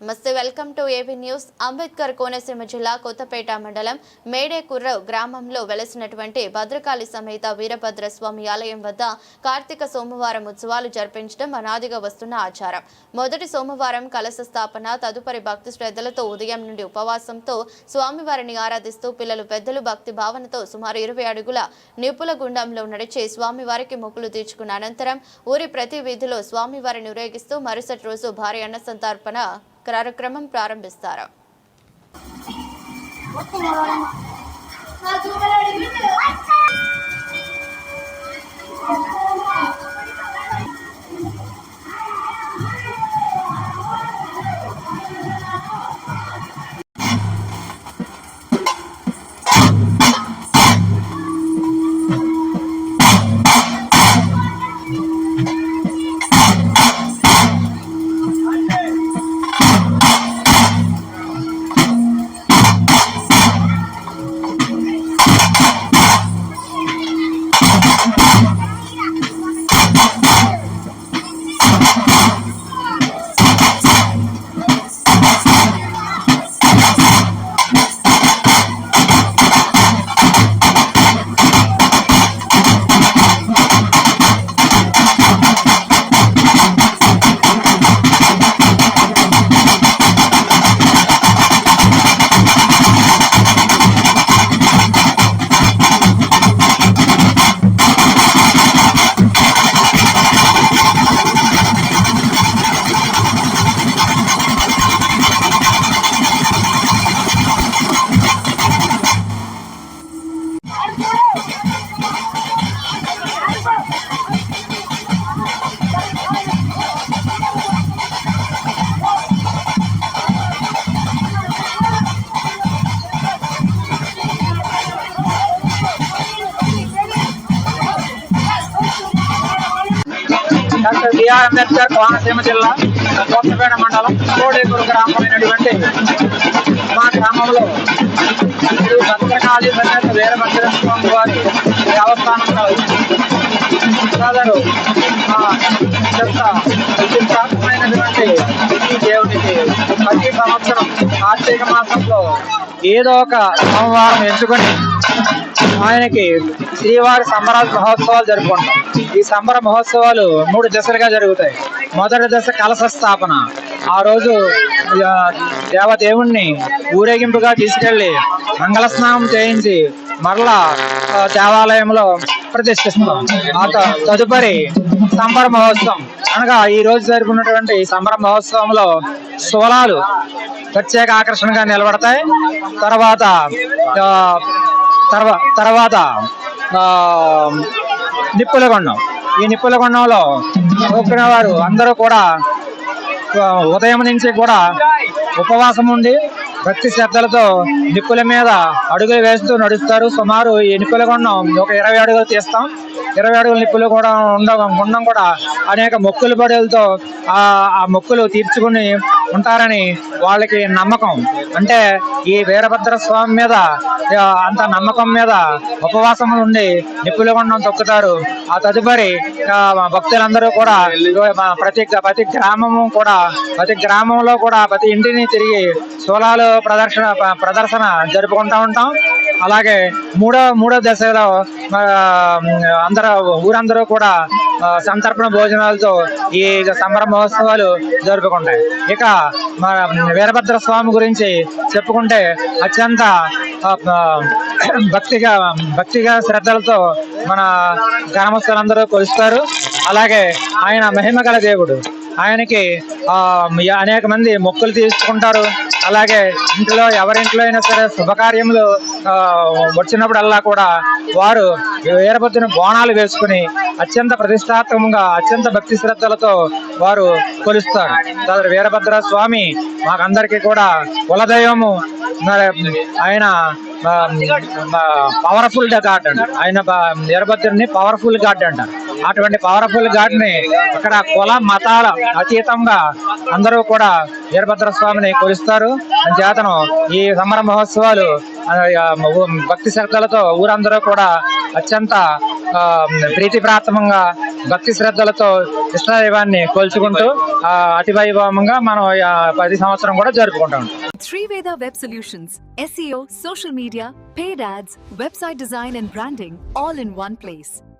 నమస్తే welcome to AB news. Ambedkar Konaseema జిల్లా కొత్తపేట మండలం మేడేకుర్రవ్ గ్రామంలో వెలసినటువంటి భద్రకాళి సమేత వీరభద్ర స్వామి ఆలయం వద్ద కార్తీక సోమవారం ఉత్సవాలు జరిపించడం అనాదిగా వస్తున్న ఆచారం. మొదటి సోమవారం కలశ స్థాపన తదుపరి భక్తి శ్రద్ధలతో ఉదయం నుండి ఉపవాసంతో స్వామివారిని ఆరాధిస్తూ పిల్లలు పెద్దలు భక్తి భావనతో సుమారు ఇరవై అడుగుల నిపుల గుండంలో నడిచి స్వామివారికి మొక్కులు తీర్చుకున్న అనంతరం ఊరి ప్రతి వీధిలో స్వామివారిని ఊరేగిస్తూ మరుసటి రోజు భారీ అన్న సంతర్పణ కార్యక్రమం ప్రారంభిస్తారు? డాక్టర్ బిఆర్ అంబేద్కర్ కోనసీమ జిల్లా కొత్తపేట మండలం కోడేకూరు గ్రామమైనటువంటి మా గ్రామంలో భద్రకాళీ భద్రత సమేత వీరభద్ర స్వామి వారి దేవస్థానంలో సోదరు ఆ, యొక్క ఈ దేవునికి ప్రతి సంవత్సరం కార్తీక మాసంలో ఏదో ఒక సోమవారం ఎంచుకొని ఆయనకి శ్రీవారి సంబరాల మహోత్సవాలు జరుపుకుంటాం. ఈ సంబర మహోత్సవాలు మూడు దశలుగా జరుగుతాయి. మొదటి దశ కలశ స్థాపన. ఆ రోజు దేవదేవుణ్ణి ఊరేగింపుగా తీసుకెళ్ళి మంగళ స్నానం చేయించి మరలా దేవాలయంలో ప్రతిష్ఠిస్తాం ఆ త- తదుపరి సంబర మహోత్సవం. అనగా ఈ రోజు జరుపుకున్నటువంటి సంబర మహోత్సవంలో సోలాలు ప్రత్యేక ఆకర్షణగా నిలబడతాయి. తర్వాత తర్వా తర్వాత నిప్పులగొండం. ఈ నిప్పులగొండంలో మొక్కిన వారు అందరూ కూడా ఉదయం నుంచి కూడా ఉపవాసం ఉండి భక్తి శ్రద్ధలతో నిప్పుల మీద అడుగులు వేస్తూ నడుస్తారు. సుమారు ఈ నిప్పులగొండం ఒక ఇరవై అడుగులు తీస్తాం. ఇరవై అడుగుల నిప్పులు కూడా ఉండడం ఉండడం కూడా అనేక మొక్కుల బడులతో ఆ మొక్కులు తీర్చుకుని ఉంటారని వాళ్ళకి నమ్మకం. అంటే ఈ వీరభద్ర స్వామి మీద అంత నమ్మకం మీద ఉపవాసం ఉండి నిప్పులు కొండం తొక్కుతారు. ఆ తదుపరి భక్తులందరూ కూడా ప్రతి ప్రతి గ్రామము కూడా ప్రతి గ్రామంలో కూడా ప్రతి ఇంటిని తిరిగి శూలాలు ప్రదర్శన ప్రదర్శన జరుపుకుంటా ఉంటాం. అలాగే మూడో మూడో దశలో అందరూ అందరూ ఊరందరూ కూడా సంతర్పణ భోజనాలతో ఈ సంబర మహోత్సవాలు జరుపుకుంటాయి. ఇక మన వీరభద్ర స్వామి గురించి చెప్పుకుంటే అత్యంత భక్తిగా భక్తిగా శ్రద్ధలతో మన గ్రామస్తులందరూ కొలుస్తారు. అలాగే ఆయన మహిమ గల దేవుడు. ఆయనకి ఆ అనేక మంది మొక్కులు తీసుకుంటారు అలాగే ఇంట్లో ఎవరింట్లో అయినా సరే శుభకార్యములు వచ్చినప్పుడల్లా కూడా వారు వీరభద్రుని బోనాలు వేసుకుని అత్యంత ప్రతిష్టాత్మకంగా అత్యంత భక్తి శ్రద్ధలతో వారు కొలుస్తారు. తదుపరి వీరభద్ర స్వామి మాకందరికీ కూడా కులదైవము. ఆయన పవర్ఫుల్ గాడ్ అంటారు ఆయన వీరభద్రుని పవర్ఫుల్ గాడ్ అంటారు అటువంటి పవర్ఫుల్ గాడ్ని అక్కడ కుల మతాల అతీతంగా అందరూ కూడా వీరభద్ర స్వామిని కొలుస్తారు. చేతను ఈ సమర మహోత్సవాలు భక్తి శ్రద్ధలతో ఊరందరూ కూడా అత్యంత ఆ, భక్తి శ్రద్ధలతో కృష్ణదైవాన్ని కోల్చుకుంటూ అతి వైభవంగా మనం ప్రతి సంవత్సరం కూడా జరుపుకుంటాం Sriveda web solutions Solutions, SEO, social media paid ads, website design and branding, all in one place